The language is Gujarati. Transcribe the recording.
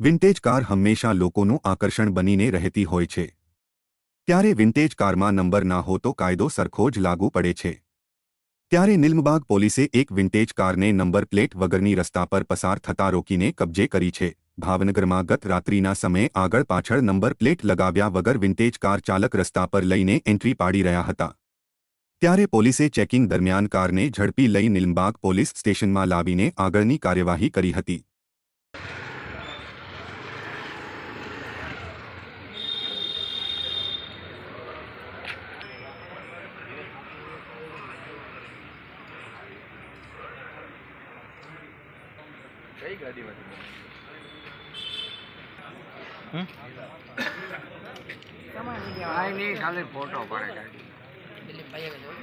વિન્ટેજ કાર હંમેશા લોકોનું આકર્ષણ બનીને રહેતી હોય છે. ત્યારે વિન્ટેજ કારમાં નંબર ના હો તો કાયદો સરખો જ લાગુ પડે છે. ત્યારે નિલમબાગ પોલીસે એક વિન્ટેજ કારને નંબર પ્લેટ વગરની રસ્તા પર પસાર થતા રોકીને કબજે કરી છે. ભાવનગરમાં ગત રાત્રિના સમયે આગળ પાછળ નંબર પ્લેટ લગાવ્યા વગર વિન્ટેજ કાર ચાલક રસ્તા પર લઈને એન્ટ્રી પાડી રહ્યા હતા. ત્યારે પોલીસે ચેકિંગ દરમિયાન કારને ઝડપી લઈ નિલમબાગ પોલીસ સ્ટેશનમાં લાવીને આગળની કાર્યવાહી કરી હતી. કઈ ગાડીમાંથી કાંઈ નહીં ખાલી ફોટો પડે ગાડી